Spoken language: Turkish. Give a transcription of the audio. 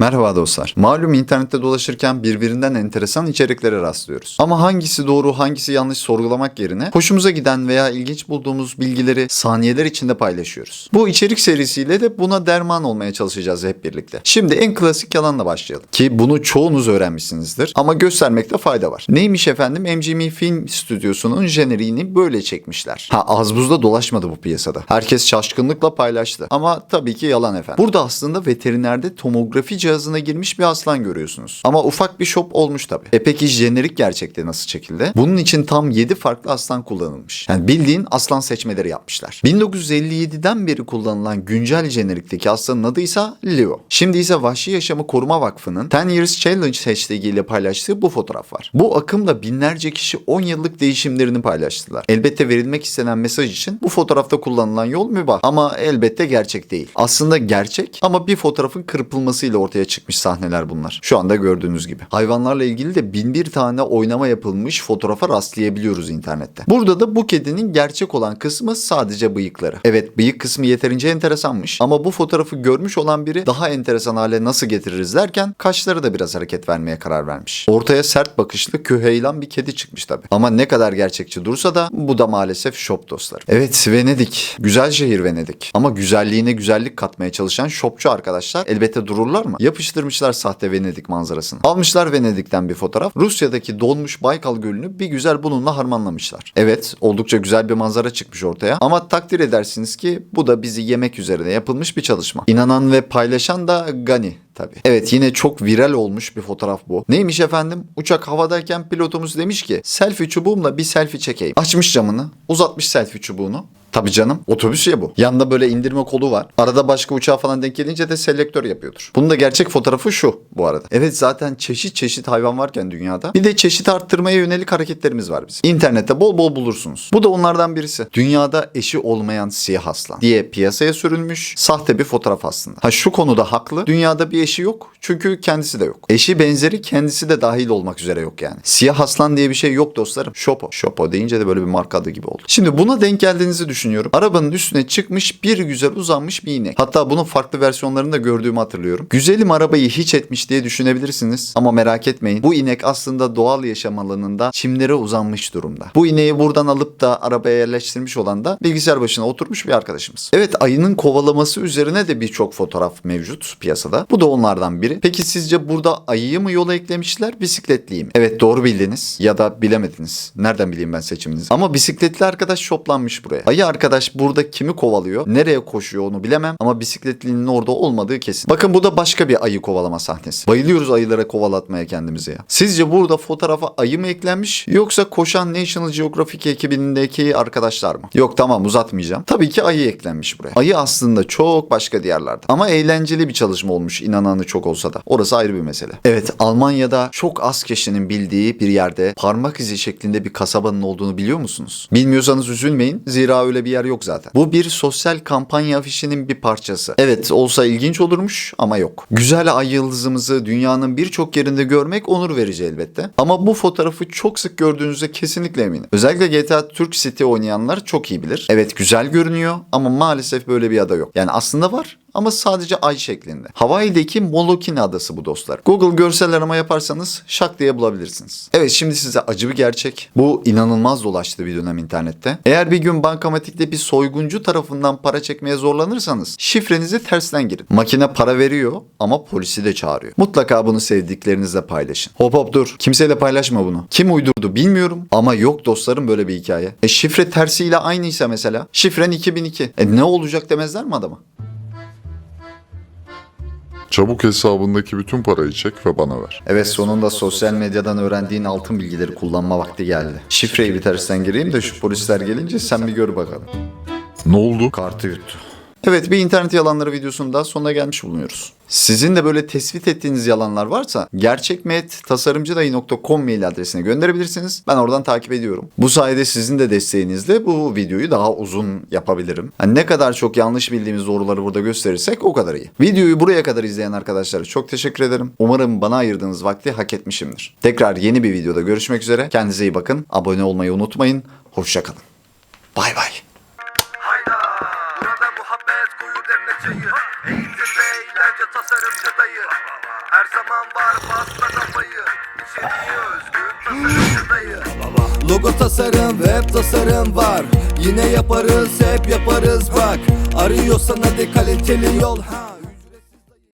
Merhaba dostlar. Malum internette dolaşırken birbirinden enteresan içeriklere rastlıyoruz. Ama hangisi doğru hangisi yanlış sorgulamak yerine hoşumuza giden veya ilginç bulduğumuz bilgileri saniyeler içinde paylaşıyoruz. Bu içerik serisiyle de buna derman olmaya çalışacağız hep birlikte. Şimdi en klasik yalanla başlayalım. Ki bunu çoğunuz öğrenmişsinizdir ama göstermekte fayda var. Neymiş efendim? MGM Film Stüdyosu'nun jeneriğini böyle çekmişler. Ha az buzda dolaşmadı bu piyasada. Herkes şaşkınlıkla paylaştı. Ama tabii ki yalan efendim. Burada aslında veterinerde tomografi cihazına girmiş bir aslan görüyorsunuz. Ama ufak bir şop olmuş tabii. E peki jenerik gerçekte nasıl çekildi? Bunun için tam 7 farklı aslan kullanılmış. Yani bildiğin aslan seçmeleri yapmışlar. 1957'den beri kullanılan güncel jenerikteki aslanın adıysa Leo. Şimdi ise Vahşi Yaşamı Koruma Vakfı'nın 10 Years Challenge hashtag ile paylaştığı bu fotoğraf var. Bu akımda binlerce kişi 10 yıllık değişimlerini paylaştılar. Elbette verilmek istenen mesaj için bu fotoğrafta kullanılan yol mübah ama elbette gerçek değil. Aslında gerçek ama bir fotoğrafın kırpılmasıyla ortaya çıkmış sahneler bunlar. Şu anda gördüğünüz gibi. Hayvanlarla ilgili de bin bir tane oynama yapılmış fotoğrafa rastlayabiliyoruz internette. Burada da bu kedinin gerçek olan kısmı sadece bıyıkları. Evet bıyık kısmı yeterince enteresanmış ama bu fotoğrafı görmüş olan biri daha enteresan hale nasıl getiririz derken kaşları da biraz hareket vermeye karar vermiş. Ortaya sert bakışlı küheylan bir kedi çıkmış tabi. Ama ne kadar gerçekçi dursa da bu da maalesef şop dostlarım. Evet Venedik. Güzel şehir Venedik. Ama güzelliğine güzellik katmaya çalışan şopçu arkadaşlar elbette dururlar mı? Yapıştırmışlar sahte Venedik manzarasını. Almışlar Venedik'ten bir fotoğraf. Rusya'daki donmuş Baykal Gölü'nü bir güzel bununla harmanlamışlar. Evet oldukça güzel bir manzara çıkmış ortaya. Ama takdir edersiniz ki bu da bizi yemek üzerine yapılmış bir çalışma. İnanan ve paylaşan da Gani tabii. Evet yine çok viral olmuş bir fotoğraf bu. Neymiş efendim? Uçak havadayken pilotumuz demiş ki selfie çubuğumla bir selfie çekeyim. Açmış camını, uzatmış selfie çubuğunu. Tabii canım otobüs ya bu. Yanında böyle indirme kolu var. Arada başka uçağa falan denk gelince de selektör yapıyordur. Bunun da gerçek fotoğrafı şu bu arada. Evet zaten çeşit çeşit hayvan varken dünyada bir de çeşit arttırmaya yönelik hareketlerimiz var bizim. İnternette bol bol bulursunuz. Bu da onlardan birisi. Dünyada eşi olmayan siyah aslan diye piyasaya sürülmüş sahte bir fotoğraf aslında. Ha şu konuda haklı. Dünyada bir eşi yok çünkü kendisi de yok. Eşi benzeri kendisi de dahil olmak üzere yok yani. Siyah aslan diye bir şey yok dostlarım. Şopo. Şopo deyince de böyle bir marka adı gibi oldu. Şimdi buna denk geldiğinizi düşünüyorum. Arabanın üstüne çıkmış bir güzel uzanmış bir inek. Hatta bunun farklı versiyonlarını da gördüğümü hatırlıyorum. Güzelim arabayı hiç etmiş diye düşünebilirsiniz. Ama merak etmeyin. Bu inek aslında doğal yaşam alanında çimlere uzanmış durumda. Bu ineği buradan alıp da arabaya yerleştirmiş olan da bilgisayar başına oturmuş bir arkadaşımız. Evet ayının kovalaması üzerine de birçok fotoğraf mevcut piyasada. Bu da onlardan biri. Peki sizce burada ayıyı mı yola eklemişler bisikletliyi mi? Evet doğru bildiniz ya da bilemediniz. Nereden bileyim ben seçiminizi? Ama bisikletli arkadaş şoplanmış buraya. Ayı arkadaş burada kimi kovalıyor? Nereye koşuyor onu bilemem ama bisikletlinin orada olmadığı kesin. Bakın bu da başka bir ayı kovalama sahnesi. Bayılıyoruz ayılara kovalatmaya kendimizi ya. Sizce burada fotoğrafa ayı mı eklenmiş yoksa koşan National Geographic ekibindeki arkadaşlar mı? Yok tamam uzatmayacağım. Tabii ki ayı eklenmiş buraya. Ayı aslında çok başka diyarlarda. Ama eğlenceli bir çalışma olmuş inananı çok olsa da. Orası ayrı bir mesele. Evet Almanya'da çok az kişinin bildiği bir yerde parmak izi şeklinde bir kasabanın olduğunu biliyor musunuz? Bilmiyorsanız üzülmeyin. Zira öyle bir yer yok zaten. Bu bir sosyal kampanya afişinin bir parçası. Evet olsa ilginç olurmuş ama yok. Güzel ay yıldızımızı dünyanın birçok yerinde görmek onur verici elbette. Ama bu fotoğrafı çok sık gördüğünüzde kesinlikle eminim. Özellikle GTA Türk City oynayanlar çok iyi bilir. Evet güzel görünüyor ama maalesef böyle bir ada yok. Yani aslında var ama sadece ay şeklinde. Hawaii'deki Molokin adası bu dostlar. Google görsel arama yaparsanız şak diye bulabilirsiniz. Evet şimdi size acı bir gerçek. Bu inanılmaz dolaştı bir dönem internette. Eğer bir gün bankamatikte bir soyguncu tarafından para çekmeye zorlanırsanız şifrenizi tersten girin. Makine para veriyor ama polisi de çağırıyor. Mutlaka bunu sevdiklerinizle paylaşın. Hop hop dur. Kimseyle paylaşma bunu. Kim uydurdu bilmiyorum ama yok dostlarım böyle bir hikaye. E şifre tersiyle aynıysa mesela. Şifren 2002. E ne olacak demezler mi adama? Çabuk hesabındaki bütün parayı çek ve bana ver. Evet sonunda sosyal medyadan öğrendiğin altın bilgileri kullanma vakti geldi. Şifreyi bir tersten gireyim de şu polisler gelince sen bir gör bakalım. Ne oldu? Kartı yuttu. Evet bir internet yalanları videosunun daha sonuna gelmiş bulunuyoruz. Sizin de böyle tespit ettiğiniz yalanlar varsa gerçekmet.tasarımcıdayı.com mail adresine gönderebilirsiniz. Ben oradan takip ediyorum. Bu sayede sizin de desteğinizle bu videoyu daha uzun yapabilirim. Yani ne kadar çok yanlış bildiğimiz doğruları burada gösterirsek o kadar iyi. Videoyu buraya kadar izleyen arkadaşlara çok teşekkür ederim. Umarım bana ayırdığınız vakti hak etmişimdir. Tekrar yeni bir videoda görüşmek üzere. Kendinize iyi bakın. Abone olmayı unutmayın. Hoşçakalın. Bay bay. Burada muhabbet koyu demle çayı Eğitim ve eğlence tasarımcı dayı. Her zaman var pasta kafayı. İçeriği özgün tasarımcı dayı. Logo tasarım, web tasarım var. Yine yaparız, hep yaparız bak. Arıyorsan hadi kaliteli yol ha